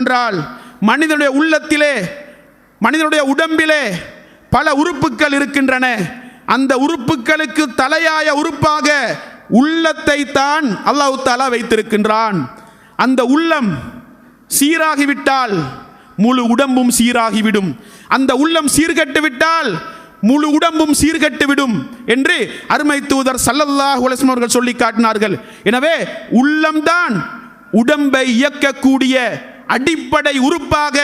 என்றால் மனிதனுடைய உள்ளத்திலே மனிதனுடைய உடம்பிலே பல உறுப்புகள் இருக்கின்றன. அந்த உறுப்புகளுக்கு தலையாய உறுப்பாக உள்ளத்தை தான் அல்லாஹ் தாலா வைத்திருக்கின்றான். அந்த உள்ளம் சீராகிவிட்டால் முழு உடம்பும் சீராகிவிடும். அந்த உள்ளம் சீர்கட்டு விட்டால் முழு உடம்பும் சீர்கட்டு விடும் என்று அருமை தூதர் சல்லல்லாஹ் அவர்கள் சொல்லி காட்டினார்கள். எனவே உள்ளம்தான் உடம்பை இயக்கக்கூடிய அடிப்படை உறுப்பாக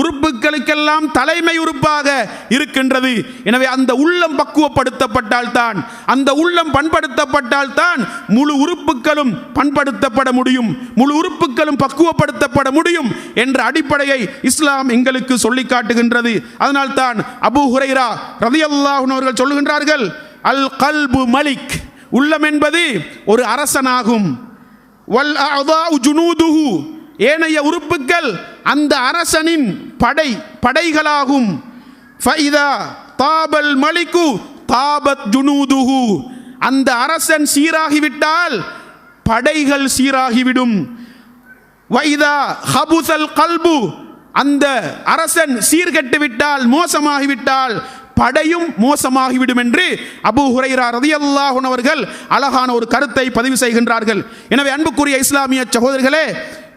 உறுப்புகளுக்கெல்லாம் தலைமை உறுப்பாக இருக்கின்றது. எனவே அந்த உள்ளம் பக்குவப்படுத்தப்பட்டால் தான் அந்த உள்ளம் பண்படுத்தப்பட்டால் தான் முழு உறுப்புகளும் பண்படுத்தப்பட முடியும். முழு உறுப்புகளும் பக்குவப்படுத்தப்பட முடியும் என்ற அடிப்படையை இஸ்லாம் எங்களுக்கு சொல்லி காட்டுகின்றது. அதனால் தான் அபு ஹுரைரா ரதியல்லாஹன் அவர்கள் சொல்லுகின்றார்கள் அல் கல்பு மலிக். உள்ளம் என்பது ஒரு அரசனாகும். வல் ஜுனூதுஹு. ஏனைய உறுப்புகள் அந்த அரசனின் படை படைகளாகும். ஃபைதா தாபல் மலிக்கு தாபத் ஜுனூதுகு அந்த அரசன் சீராகிவிட்டால் படைகள் சீராகிவிடும். வைதா ஹபுசல் கல்பு. அந்த அரசன் சீர்கெட்டுவிட்டால் மோசமாகிவிட்டால் படையும் மோசமாகிவிடும் என்று அபு ஹுரைரா ரதியல்லாஹன் அவர்கள் அழகான ஒரு கருத்தை பதிவு செய்கின்றார்கள். எனவே அன்புக்குரிய இஸ்லாமிய சகோதரர்களே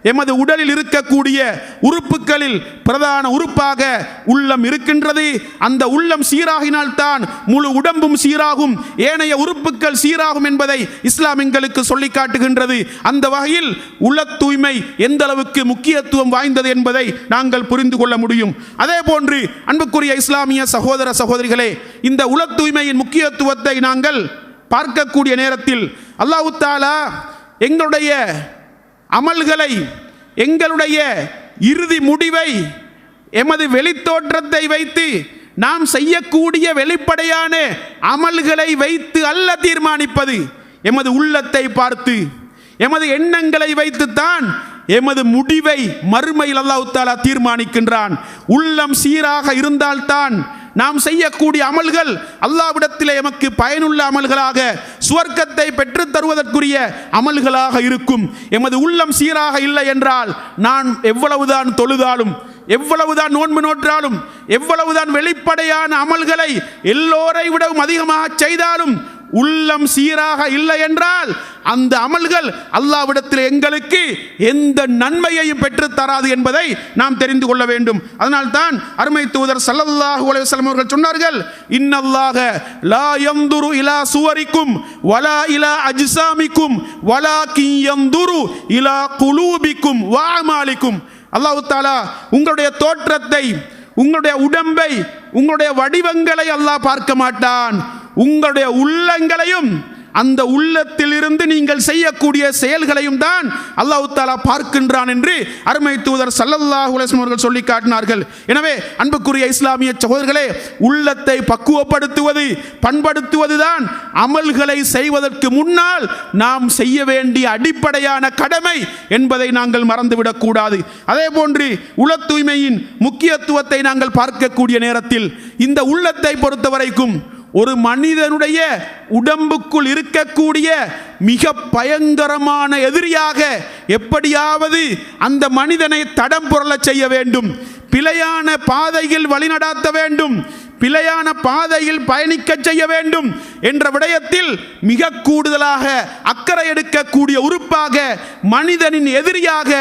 எமது உடலில் இருக்கக்கூடிய உறுப்புகளில் பிரதான உறுப்பாக உள்ளம் இருக்கின்றது. அந்த உள்ளம் சீராகினால்தான் முழு உடம்பும் சீராகும். ஏனைய உறுப்புகள் சீராகும் என்பதை இஸ்லாம் எங்களுக்கு சொல்லி காட்டுகின்றது. அந்த வகையில் உள்ள தூய்மை எந்த அளவுக்கு முக்கியத்துவம் வாய்ந்தது என்பதை நாங்கள் புரிந்து கொள்ள முடியும். அதே போன்று அன்புக்குரிய இஸ்லாமிய சகோதர சகோதரிகளே இந்த உல தூய்மையின் முக்கியத்துவத்தை நாங்கள் பார்க்கக்கூடிய நேரத்தில் அல்லாஹு தாலா எங்களுடைய அமல்களை எங்களுடைய இறுதி முடிவை எமது வெளித்தோற்றத்தை வைத்து நாம் செய்யக்கூடிய வெளிப்படையான அமல்களை வைத்து அல்ல தீர்மானிப்பது. எமது உள்ளத்தை பார்த்து எமது எண்ணங்களை வைத்துத்தான் எமது முடிவை மறுமையில் அல்லாஹ் தீர்மானிக்கின்றான். உள்ளம் சீராக இருந்தால்தான் நாம் செய்யக்கூடிய அமல்கள் அல்லாவிடத்தில் எமக்கு பயனுள்ள அமல்களாக சுவர்க்கத்தை பெற்றுத் தருவதற்குரிய அமல்களாக இருக்கும். எமது உள்ளம் சீராக இல்லை என்றால் நான் எவ்வளவுதான் தொழுதாலும் எவ்வளவுதான் நோன்பு நோற்றாலும் எவ்வளவுதான் வெளிப்படையான அமல்களை எல்லோரை விடவும் அதிகமாக செய்தாலும் உள்ளம் சீராக இல்லை என்றால் அந்த அமல்கள் அல்லாவிடத்தில் எங்களுக்கு எந்த நன்மையையும் பெற்றுத் தராது என்பதை நாம் தெரிந்து கொள்ள வேண்டும். அதனால்தான் அருமை தூதர் சல்லல்லாஹு அலைஹி அவர்கள் சொன்னார்கள் இன்னல்லாக லா யந்துரு இலா சுவரிக்கும் வலா இலா அஜிசாமிக்கும் வலா கியந்துரு இலா குலூபிக்கும் வாமாலிக்கும் அல்லாஹ் தாலா உங்களுடைய தோற்றத்தை உங்களுடைய உடம்பை உங்களுடைய வடிவங்களை அல்லாஹ் பார்க்க மாட்டான். உங்களுடைய உள்ளங்களையும் அந்த உள்ளத்தில் இருந்து நீங்கள் செய்யக்கூடிய செயல்களையும் தான் அல்லாஹு தாலா பார்க்கின்றான் என்று அருமை தூதர் சல்லல்லாஹு அவர்கள் சொல்லி காட்டினார்கள். எனவே அன்புக்குரிய இஸ்லாமிய சகோதரர்களே உள்ளத்தை பக்குவப்படுத்துவது பண்படுத்துவதுதான் அமல்களை செய்வதற்கு முன்னால் நாம் செய்ய வேண்டிய அடிப்படையான கடமை என்பதை நாங்கள் மறந்துவிடக் கூடாது. அதே போன்று உள தூய்மையின் முக்கியத்துவத்தை நாங்கள் பார்க்கக்கூடிய நேரத்தில் இந்த உள்ளத்தை பொறுத்தவரைக்கும் ஒரு மனிதனுடைய உடம்புக்குள் இருக்கக்கூடிய மிக பயங்கரமான எதிரியாக எப்படியாவது அந்த மனிதனை தடம் புரள செய்ய வேண்டும். பிழையான பாதையில் வழிநடாத்த வேண்டும். பிழையான பாதையில் பயணிக்க செய்ய வேண்டும் என்ற விடயத்தில் மிக கூடுதலாக அக்கறை எடுக்கக்கூடிய உறுப்பாக மனிதனின் எதிரியாக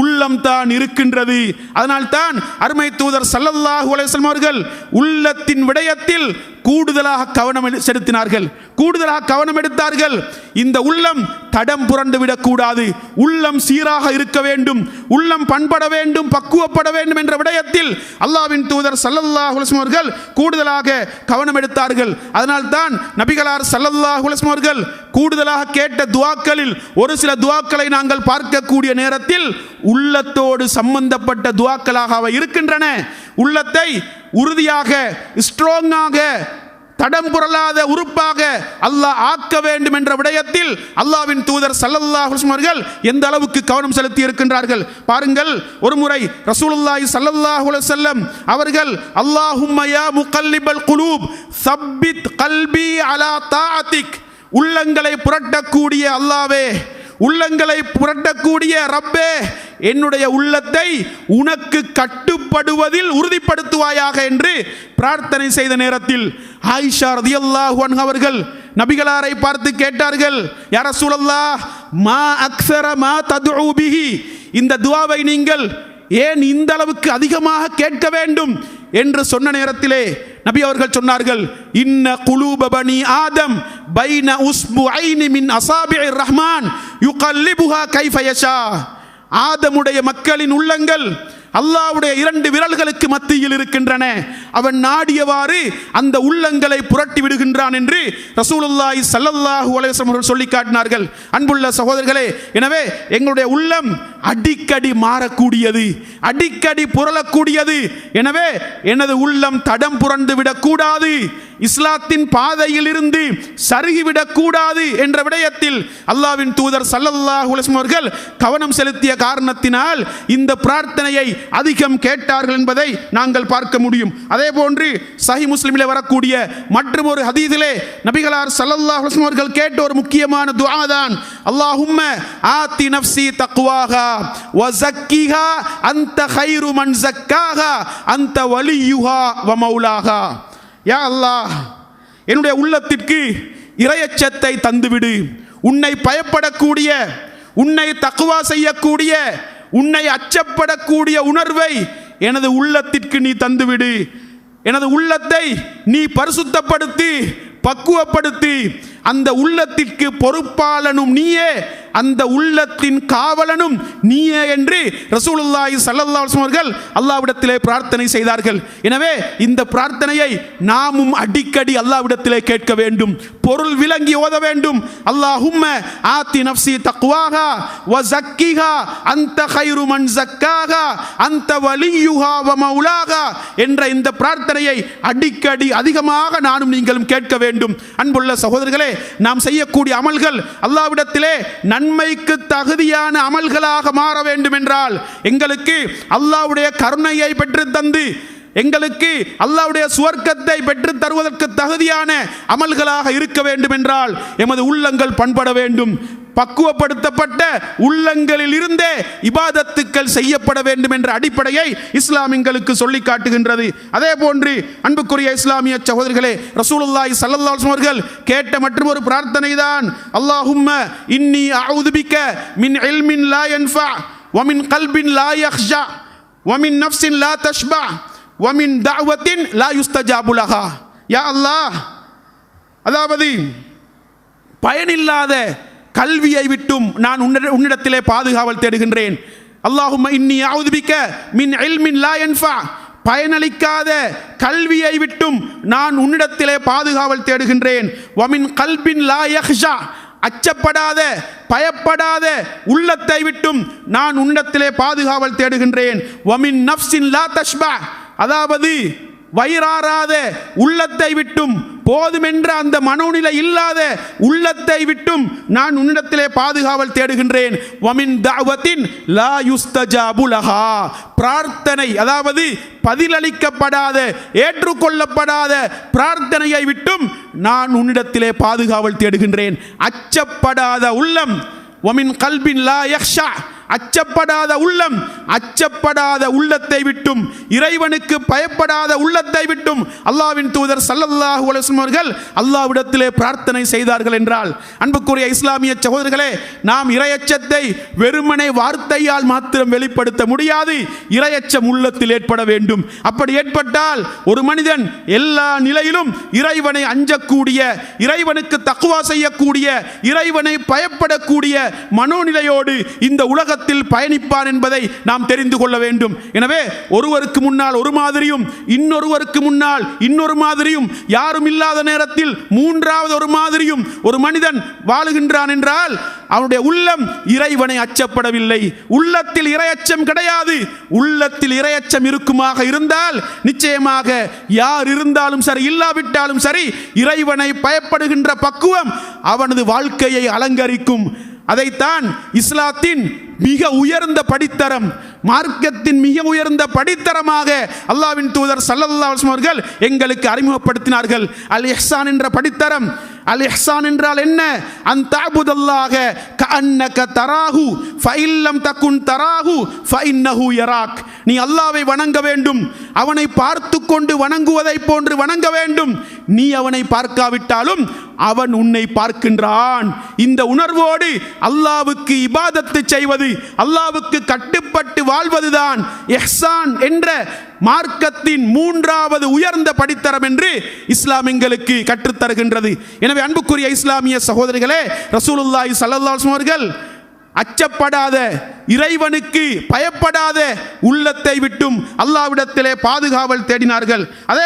உள்ளம் தான் இருக்கின்றது. அதனால் தான் அருமை தூதர் சல்லல்லாஹு அலைஹி அவர்கள் உள்ளத்தின் விடயத்தில் கூடுதலாக கவனம் எடு- செலுத்தினார்கள். கூடுதலாக கவனம் எடுத்தார்கள். இந்த உள்ளம் தடம் புரண்டு விடக்கூடாது. உள்ளம் சீராக இருக்க வேண்டும். உள்ளம் பண்பட வேண்டும் பக்குவப்பட வேண்டும் என்ற விடயத்தில் அல்லாவின் தூதர் சல்லல்லாஹு அவர்கள் கூடுதலாக கவனம் எடுத்தார்கள். அதனால் தான் நபிகளார் சல்லல்லாஹு அலைஹி அவர்கள் கூடுதலாக கேட்ட துவாக்களில் ஒரு சில துவாக்களை நாங்கள் பார்க்கக்கூடிய நேரத்தில் உள்ளத்தோடு சம்பந்தப்பட்ட துவாக்களாக அவை இருக்கின்றன. உள்ளத்தை உறுதியாக ஸ்ட்ராங்காக தடம் புரளாத உறுப்பாக அல்லாஹ் ஆக்க வேண்டும் என்ற விடயத்தில் அல்லாவின் தூதர் சல்லல்லாஹு அவர்கள் எந்த அளவுக்கு கவனம் செலுத்தி இருக்கின்றார்கள்? பாருங்கள் ஒரு முறை ரசூலுல்லாஹி சல்லல்லாஹு அலைஹி வஸல்லம் அவர்கள் அல்லாஹும்மயா முகல்லிபல் குலூப் சப்பித் கல்பி அலா தாஅத்திக். உள்ளங்களை புரட்டக்கூடிய அல்லாவே உள்ளங்களை புரட்டக்கூடிய ரப்பே என்னுடைய உள்ளத்தை உனக்கு கட்டுப்படுவதில் உறுதிப்படுத்துவாயாக என்று பிரார்த்தனை செய்த நேரத்தில் ஆயிஷா ரதியல்லாஹ் அவர்கள் நபிகளாரை பார்த்து கேட்டார்கள் யார சூழல்லா மா அக்ஸர மா ததுபிஹி இந்த துவாவை நீங்கள் ஏன் இந்த அளவுக்கு அதிகமாக கேட்க வேண்டும் என்று சொன்ன நேரத்திலே நபி அவர்கள் சொன்னார்கள் இன்ன குலூபபனி ஆதம் பைன உஸ்பு ஐனி மின் அசாபி ரஹ்மான். யுகல்லிபுஹா கைஃபயஷா ஆதமுடைய மக்களின் உள்ளங்கள் அல்லாஹ்வுடைய இரண்டு விரல்களுக்கு மத்தியில் இருக்கின்றன. அவன் நாடியவாறு அந்த உள்ளங்களை புரட்டி விடுகின்றான் என்று ரசூலுல்லாஹி சல்லல்லாஹு அலைஹி வஸல்லம் சொல்லி காட்டினார்கள். அன்புள்ள சகோதரர்களே எனவே எங்களுடைய உள்ளம் அடிக்கடி மாறக்கூடியது அடிக்கடி புரளக்கூடியது. எனவே எனது உள்ளம் தடம் புரண்டு விடக்கூடாது. இஸ்லாத்தின் பாதையில் இருந்து சருகிவிடக்கூடாது என்ற விடயத்தில் அல்லாவின் தூதர் சல்லல்லாஹ் அவர்கள் கவனம் செலுத்திய காரணத்தினால் இந்த பிரார்த்தனையை அதிகம் கேட்டார்கள் என்பதை நாங்கள் பார்க்க முடியும். அதே போன்று சஹி முஸ்லிமிலே வரக்கூடிய மற்றும் ஒரு ஹதீதிலே நபிகளார் சல்லல்லா அலைஹி அவர்கள் கேட்ட ஒரு முக்கியமான துவா தான் அல்லாஹும்ம ஆத்தி நப்சி தக்குவாகா வசக்கிஹா அந்த ஹைரு மண் மன் அந்த வலியுஹா வ யா அல்லாஹ் என்னுடைய உள்ளத்திற்கு இரையச்சத்தை தந்துவிடு. உன்னை பயப்படக்கூடிய உன்னை தக்குவா செய்யக்கூடிய உன்னை அச்சப்படக்கூடிய உணர்வை எனது உள்ளத்திற்கு நீ தந்துவிடு. எனது உள்ளத்தை நீ பரிசுத்தப்படுத்தி பக்குவப்படுத்தி அந்த உள்ளத்திற்கு பொறுப்பாளனும் நீயே அந்த உள்ளத்தின் காவலனும் நீயே என்று ரசூலுல்லாஹி சல்லல்லாஹு அலைஹி அவர்கள் அல்லாஹ்விடத்திலே பிரார்த்தனை செய்தார்கள். எனவே இந்த பிரார்த்தனையை நாமும் அடிக்கடி அல்லாஹ்விடத்திலே கேட்க வேண்டும். பொருள் விளங்கி ஓத வேண்டும். அல்லாஹும்ம ஆத்தி நஃப்ஸி தக்வாஹா வ ஜக்கிஹா அந்த கைரு மன் ஜக்காஹா அந்த வலியுஹா வ மௌலாஹா என்ற இந்த பிரார்த்தனையை அடிக்கடி அதிகமாக நானும் நீங்களும் கேட்க வேண்டும். அன்புள்ள சகோதரர்களே நாம் செய்யக்கூடிய அமல்கள் அல்லாவிடத்திலே நன்மைக்கு தகுதியான அமல்களாக மாற வேண்டும் என்றால் எங்களுக்கு அல்லாவுடைய கருணையை பெற்று தந்து எங்களுக்கு அல்லாவுடைய சுவர்க்கத்தை பெற்று தருவதற்கு தகுதியான அமல்களாக இருக்க வேண்டும் என்றால் எமது உள்ளங்கள் பண்பட வேண்டும். பக்குவப்படுத்தப்பட்ட உள்ளங்களில் இருந்தே இபாதத்துக்கள் செய்யப்பட வேண்டும் என்ற அடிப்படையை இஸ்லாம் எங்களுக்கு சொல்லி காட்டுகின்றது. அதே போன்று அன்புக்குரிய இஸ்லாமிய சகோதரிகளே ரசூலுல்லாய் ஸல்லல்லாஹு அவர்கள் கேட்ட மற்றும் ஒரு பிரார்த்தனை தான் அல்லாஹும்ம இன்னி அவுதுபிக்க மின் எல்மின் லா என்ஃபா வமின் கல்பின் லா யஹ்ஷா வமின் நஃப்சின் லா தஷ்பா வமின் தாவத்தின் லா யுஸ்தஜாபுலஹா யா அல்லாஹ் அதாவது பயனில்லாத கல்வியை விட்டும் நான் உன்னிட- உன்னிடத்திலே பாதுகாவல் தேடுகின்றேன். அல்லாஹும் இன்னி அவுதுபிக்க மின் இல்மின் லா என்ஃபா பயனளிக்காத கல்வியை விட்டும் நான் உன்னிடத்திலே பாதுகாவல் தேடுகின்றேன். வமின் கல்பின் லா யஹ்ஷா அச்சப்படாத பயப்படாத உள்ளத்தை விட்டும் நான் உன்னிடத்திலே பாதுகாவல் தேடுகின்றேன். வமின் நஃப்ஸின் லா தஷ்பா. அதாவது வயிறாராத உள்ளத்தை விட்டும் போதுமென்ற அந்த மனோநிலை இல்லாத உள்ளத்தை விட்டும் நான் உன்னிடத்திலே பாதுகாவல் தேடுகின்றேன். வமின் தாவத்தின் லா யுஸ்தஜாபுலஹா பிரார்த்தனை அதாவது பதிலளிக்கப்படாத ஏற்றுக்கொள்ளப்படாத பிரார்த்தனையை விட்டும் நான் உன்னிடத்திலே பாதுகாவல் தேடுகின்றேன். அச்சப்படாத உள்ளம் ஒமின் கல்பின் லா யக்ஷா அச்சப்படாத உள்ளம் அச்சப்படாத உள்ளத்தை விட்டும் இறைவனுக்கு பயப்படாத உள்ளத்தை விட்டும் அல்லாவின் தூதர் சல்லல்லாஹு அவர்கள் அல்லாவிடத்திலே பிரார்த்தனை செய்தார்கள் என்றால் அன்புக்குரிய இஸ்லாமிய சகோதரர்களே நாம் இரையச்சத்தை வெறுமனை வார்த்தையால் மாத்திரம் வெளிப்படுத்த முடியாது இரையச்சம் உள்ளத்தில் ஏற்பட வேண்டும். அப்படி ஏற்பட்டால் ஒரு மனிதன் எல்லா நிலையிலும் இறைவனை அஞ்சக்கூடிய இறைவனுக்கு தக்குவா செய்யக்கூடிய இறைவனை பயப்படக்கூடிய மனோநிலையோடு இந்த உலகத்தை உலகத்தில் பயணிப்பான் என்பதை நாம் தெரிந்து கொள்ள வேண்டும். எனவே ஒருவருக்கு முன்னால் ஒரு மாதிரியும் இன்னொருவருக்கு முன்னால் இன்னொரு மாதிரியும் யாரும் இல்லாத நேரத்தில் மூன்றாவது ஒரு மாதிரியும் ஒரு மனிதன் வாழுகின்றான் என்றால் அவனுடைய உள்ளம் இறைவனை அச்சப்படவில்லை. உள்ளத்தில் இரையச்சம் கிடையாது. உள்ளத்தில் இரையச்சம் இருக்குமாக இருந்தால் நிச்சயமாக யார் இருந்தாலும் சரி இல்லாவிட்டாலும் சரி இறைவனை பயப்படுகின்ற பக்குவம் அவனது வாழ்க்கையை அலங்கரிக்கும். அதைத்தான் இஸ்லாத்தின் மிக உயர்ந்த படித்தரம் மார்க்கத்தின் மிக உயர்ந்த படித்தரமாக அல்லாவின் தூதர் சல்லல்லா அவர்கள் எங்களுக்கு அறிமுகப்படுத்தினார்கள். அல் எஹ்சான் என்ற படித்தரம். அல் எஹ்சான் என்றால் என்ன? அந்த தாபுதல்லாக கஅன்னக தராஹு ஃபைல்லம் தக்குன் தராஹு ஃபைன்னஹு யராக். நீ அல்லாவை வணங்க வேண்டும். அவனை பார்த்து கொண்டு வணங்குவதை போன்று வணங்க வேண்டும். நீ அவனை பார்க்காவிட்டாலும் அவன் உன்னை பார்க்கின்றான். இந்த உணர்வோடு அல்லாவுக்கு இபாதத்து செய்வது அல்லாவுக்கு கட்டுப்பட்டு வாழ்வதுதான் எஹ்சான் என்ற மார்க்கத்தின் மூன்றாவது உயர்ந்த படித்தரம் என்று இஸ்லாம் எங்களுக்கு கற்றுத்தருகின்றது. எனவே அன்புக்குரிய இஸ்லாமிய சகோதரிகளே ரசூலுல்லாஹி ஸல்லல்லாஹு அவர்கள் அச்சப்படாத இறைவனுக்கு பயப்படாத உள்ளத்தை விட்டும் அல்லாவிடத்திலே பாதுகாவல் தேடினார்கள். அதே